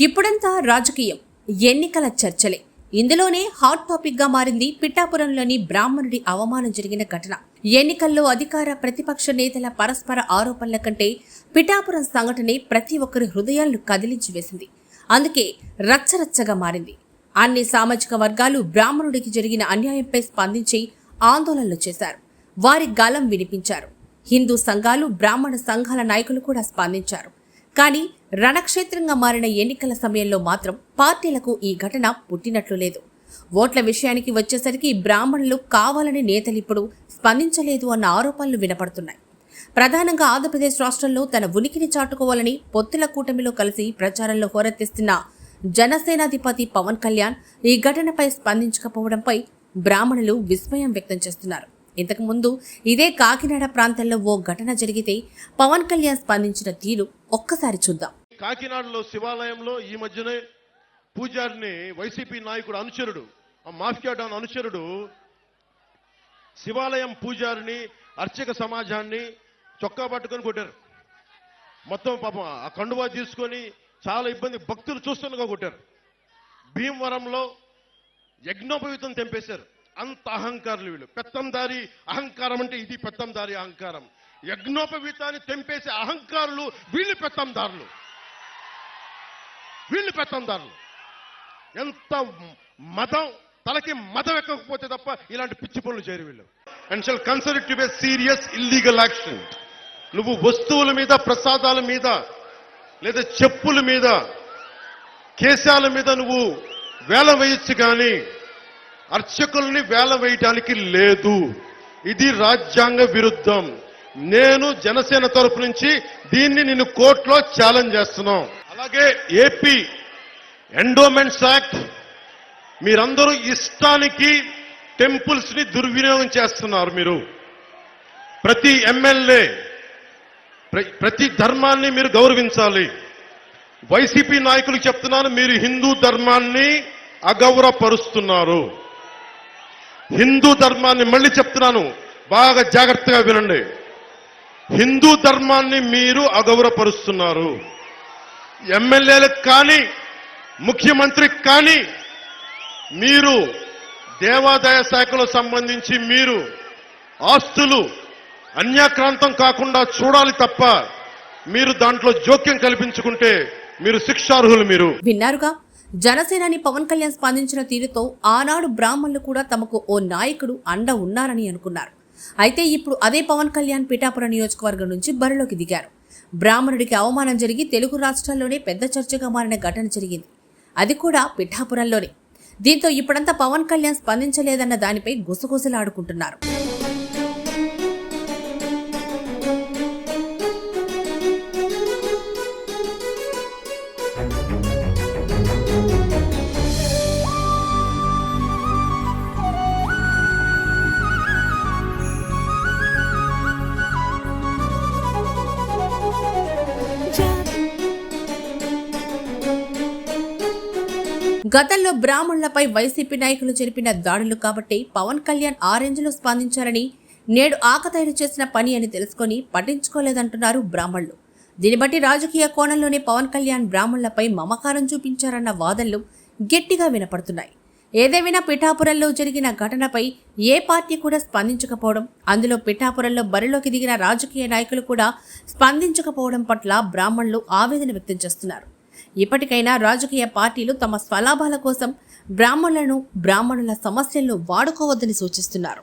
ఇప్పుడంతా రాజకీయం. ఎన్నికల చర్చలే. ఇందులోనే హాట్ టాపిక్గా మారింది పిఠాపురంలోని బ్రాహ్మణుడి అవమానం జరిగిన ఘటన. ఎన్నికల్లో అధికార ప్రతిపక్ష నేతల పరస్పర ఆరోపణల కంటే పిఠాపురం సంఘటనే ప్రతి ఒక్కరి హృదయాలను కదిలించి వేసింది. అందుకే రచ్చరచ్చగా మారింది. అన్ని సామాజిక వర్గాలు బ్రాహ్మణుడికి జరిగిన అన్యాయంపై స్పందించి ఆందోళనలు చేశారు. వారి గాలం వినిపించారు. హిందూ సంఘాలు బ్రాహ్మణ సంఘాల నాయకులు కూడా స్పందించారు. కానీ రణక్షేత్రంగా మారిన ఎన్నికల సమయంలో మాత్రం పార్టీలకు ఈ ఘటన పుట్టినట్లు లేదు. ఓట్ల విషయానికి వచ్చేసరికి బ్రాహ్మణులు కావాలని నేతలిప్పుడు స్పందించలేదు అన్న ఆరోపణలు వినపడుతున్నాయి. ప్రధానంగా ఆంధ్రప్రదేశ్ రాష్ట్రంలో తన ఉనికిని చాటుకోవాలని పొత్తుల కూటమిలో కలిసి ప్రచారంలో హోరెత్తిస్తున్న జనసేనాధిపతి పవన్ కళ్యాణ్ ఈ ఘటనపై స్పందించకపోవడంపై బ్రాహ్మణులు విస్మయం వ్యక్తం చేస్తున్నారు. ఇంతకుముందు ఇదే కాకినాడ ప్రాంతంలో ఓ ఘటన జరిగితే పవన్ కళ్యాణ్ స్పందించిన తీరు ఒక్కసారి చూద్దాం. కాకినాడలో శివాలయంలో ఈ మధ్యనే పూజారిని వైసీపీ నాయకుడు అనుచరుడు మాఫియా డాన్ అనుచరుడు శివాలయం పూజారిని అర్చక సమాజాన్ని చొక్కా పట్టుకొని కొట్టారు. మొత్తం పాపం ఆ కండువా తీసుకొని చాలా ఇబ్బంది భక్తులు చూస్తుండగా కొట్టారు. భీమవరంలో యజ్ఞోపవీతం తెంపేశారు. అంత అహంకారులు వీళ్ళు. పెత్తందారి అహంకారం అంటే ఇది పెత్తందారి అహంకారం. యజ్ఞోపవీతాన్ని తెంపేసే అహంకారులు వీళ్ళు పెత్తందారులు వీళ్ళు పెత్తందారులు ఎంత మతం తలకి మతం ఎక్కకపోతే తప్ప ఇలాంటి పిచ్చి పనులు చేయరు వీళ్ళు. And shall consider to be serious illegal action నువ్వు వస్తువుల మీద ప్రసాదాల మీద లేదా చెప్పుల మీద కేశాల మీద నువ్వు వేలం వేయొచ్చు కానీ అర్చకుల్ని వేల వేయటానికి లేదు. ఇది రాజ్యాంగ విరుద్ధం. నేను జనసేన తరపు నుంచి దీన్ని నిన్ను కోర్టులో ఛాలెంజ్ చేస్తున్నాం. అలాగే ఏపీ ఎండోమెంట్స్ యాక్ట్ మీరందరూ ఇష్టానికి టెంపుల్స్ని దుర్వినియోగం చేస్తున్నారు మీరు. ప్రతి ఎమ్మెల్యే ప్రతి ధర్మాన్ని మీరు గౌరవించాలి. వైసీపీ నాయకులు చెప్తున్నాను మీరు హిందూ ధర్మాన్ని అగౌరవపరుస్తున్నారు. హిందూ ధర్మాన్ని మళ్ళీ చెప్తున్నాను. బాగా జాగ్రత్తగా వినండి. హిందూ ధర్మాన్ని మీరు అగౌరవపరుస్తున్నారు. ఎమ్మెల్యేలకు కానీ ముఖ్యమంత్రికి కానీ మీరు దేవాదాయ శాఖలో సంబంధించి మీరు ఆస్తులు అన్యాక్రాంతం కాకుండా చూడాలి తప్ప మీరు దాంట్లో జోక్యం కల్పించుకుంటే మీరు శిక్షార్హులు మీరు. విన్నారుగా? జనసేనాని పవన్ కళ్యాణ్ స్పందించిన తీరుతో ఆనాడు బ్రాహ్మణులు కూడా తమకు ఓ నాయకుడు అండ ఉన్నారని అనుకున్నారు. అయితే ఇప్పుడు అదే పవన్ కళ్యాణ్ పిఠాపురం నియోజకవర్గం నుంచి బరిలోకి దిగారు. బ్రాహ్మణుడికి అవమానం జరిగి తెలుగు రాష్ట్రాల్లోనే పెద్ద చర్చగా మారిన ఘటన జరిగింది. అది కూడా పిఠాపురంలోనే. దీంతో ఇప్పుడంతా పవన్ కళ్యాణ్ స్పందించలేదన్న దానిపై గుసగుసలాడుకుంటున్నారు. గతంలో బ్రాహ్మణులపై వైసీపీ నాయకులు జరిపిన దాడులు కాబట్టి పవన్ కళ్యాణ్ ఆ రేంజ్లో స్పందించారని నేడు ఆకతాయిలు చేసిన పని అని తెలుసుకొని పట్టించుకోలేదంటున్నారు బ్రాహ్మణులు. దీన్ని బట్టి రాజకీయ కోణంలోనే పవన్ కళ్యాణ్ బ్రాహ్మణులపై మమకారం చూపించారన్న వాదనలు గట్టిగా వినపడుతున్నాయి. ఏదేమైనా పిఠాపురంలో జరిగిన ఘటనపై ఏ పార్టీ కూడా స్పందించకపోవడం అందులో పిఠాపురంలో బరిలోకి దిగిన రాజకీయ నాయకులు కూడా స్పందించకపోవడం పట్ల బ్రాహ్మణులు ఆవేదన వ్యక్తం చేస్తున్నారు. ఇప్పటికైనా రాజకీయ పార్టీలు తమ స్వలాభాల కోసం బ్రాహ్మణులను బ్రాహ్మణుల సమస్యలను వాడుకోవద్దని సూచిస్తున్నారు.